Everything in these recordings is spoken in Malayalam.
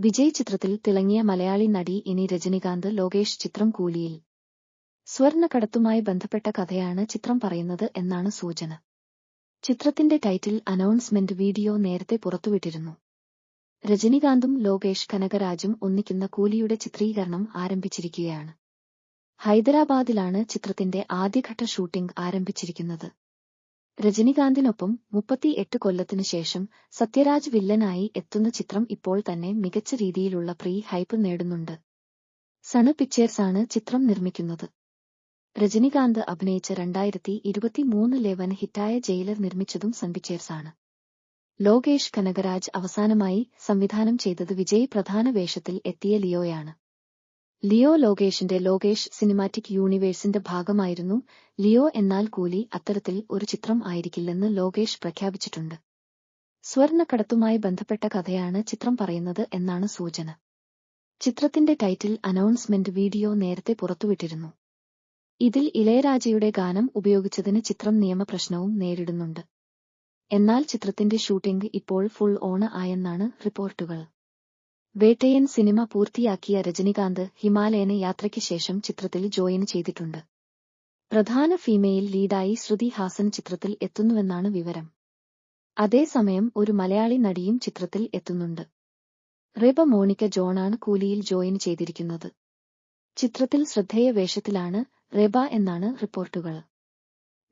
വിജയ് ചിത്രത്തിൽ തിളങ്ങിയ മലയാളി നടി ഇനി രജനികാന്ത് ലോകേഷ് ചിത്രം കൂലിയിൽ. സ്വർണക്കടത്തുമായി ബന്ധപ്പെട്ട കഥയാണ് ചിത്രം പറയുന്നത് എന്നാണ് സൂചന. ചിത്രത്തിന്റെ ടൈറ്റിൽ അനൗൺസ്മെന്റ് വീഡിയോ നേരത്തെ പുറത്തുവിട്ടിരുന്നു. രജനികാന്തും ലോകേഷ് കനകരാജും ഒന്നിക്കുന്ന കൂലിയുടെ ചിത്രീകരണം ആരംഭിച്ചിരിക്കുകയാണ്. ഹൈദരാബാദിലാണ് ചിത്രത്തിന്റെ ആദ്യഘട്ട ഷൂട്ടിംഗ് ആരംഭിച്ചിരിക്കുന്നത്. രജനികാന്തിനൊപ്പം മുപ്പത്തിയെട്ട് കൊല്ലത്തിനു ശേഷം സത്യരാജ് വില്ലനായി എത്തുന്ന ചിത്രം ഇപ്പോൾ തന്നെ മികച്ച രീതിയിലുള്ള പ്രീ ഹൈപ്പ് നേടുന്നുണ്ട്. സണ് പിക്ചേഴ്സാണ് ചിത്രം നിർമ്മിക്കുന്നത്. രജനികാന്ത് അഭിനയിച്ച രണ്ടായിരത്തി ഇരുപത്തിമൂന്ന് വൻ ഹിറ്റായ ജയിലർ നിർമ്മിച്ചതും സൺ പിക്ചേഴ്സാണ്. ലോകേഷ് കനകരാജ് അവസാനമായി സംവിധാനം ചെയ്തത് വിജയ് പ്രധാന വേഷത്തിൽ എത്തിയ ലിയോയാണ്. ലിയോ ലോകേഷിന്റെ ലോകേഷ് സിനിമാറ്റിക് യൂണിവേഴ്സിന്റെ ഭാഗമായിരുന്നു. ലിയോ എന്നാൽ കൂലി അത്തരത്തിൽ ഒരു ചിത്രം ആയിരിക്കില്ലെന്ന് ലോകേഷ് പ്രഖ്യാപിച്ചിട്ടുണ്ട്. സ്വർണക്കടത്തുമായി ബന്ധപ്പെട്ട കഥയാണ് ചിത്രം പറയുന്നത് എന്നാണ് സൂചന. ചിത്രത്തിന്റെ ടൈറ്റിൽ അനൗൺസ്മെന്റ് വീഡിയോ നേരത്തെ പുറത്തുവിട്ടിരുന്നു. ഇതിൽ ഇളയരാജയുടെ ഗാനം ഉപയോഗിച്ചതിന് ചിത്രം നിയമപ്രശ്നവും നേരിടുന്നുണ്ട്. എന്നാൽ ചിത്രത്തിന്റെ ഷൂട്ടിംഗ് ഇപ്പോൾ ഫുൾ ഓണ് ആയെന്നാണ് റിപ്പോർട്ടുകൾ. വേട്ടയൻ സിനിമ പൂർത്തിയാക്കിയ രജനികാന്ത് ഹിമാലയന് യാത്രയ്ക്ക് ശേഷം ചിത്രത്തിൽ ജോയിൻ ചെയ്തിട്ടുണ്ട്. പ്രധാന ഫീമെയിൽ ലീഡായി ശ്രുതി ഹാസൻ ചിത്രത്തിൽ എത്തുന്നുവെന്നാണ് വിവരം. അതേസമയം ഒരു മലയാളി നടിയും ചിത്രത്തിൽ എത്തുന്നുണ്ട്. റെബ മോണിക്ക ജോണാണ് കൂലിയിൽ ജോയിൻ ചെയ്തിരിക്കുന്നത്. ചിത്രത്തിൽ ശ്രദ്ധേയ വേഷത്തിലാണ് റെബ എന്നാണ് റിപ്പോർട്ടുകൾ.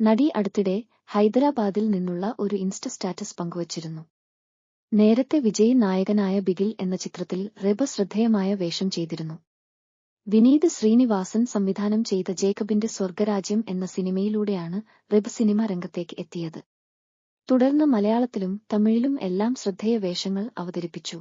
നടി അടുത്തിടെ ഹൈദരാബാദിൽ നിന്നുള്ള ഒരു ഇൻസ്റ്റ സ്റ്റാറ്റസ് പങ്കുവച്ചിരുന്നു. നേരത്തെ വിജയ് നായകനായ ബിഗിൽ എന്ന ചിത്രത്തിൽ റെബ ശ്രദ്ധേയമായ വേഷം ചെയ്തിരുന്നു. വിനീത് ശ്രീനിവാസൻ സംവിധാനം ചെയ്ത ജേക്കബിന്റെ സ്വർഗരാജ്യം എന്ന സിനിമയിലൂടെയാണ് റെബ സിനിമ രംഗത്തേക്ക് എത്തിയത്. തുടർന്ന് മലയാളത്തിലും തമിഴിലും എല്ലാം ശ്രദ്ധേയ വേഷങ്ങൾ അവതരിപ്പിച്ചു.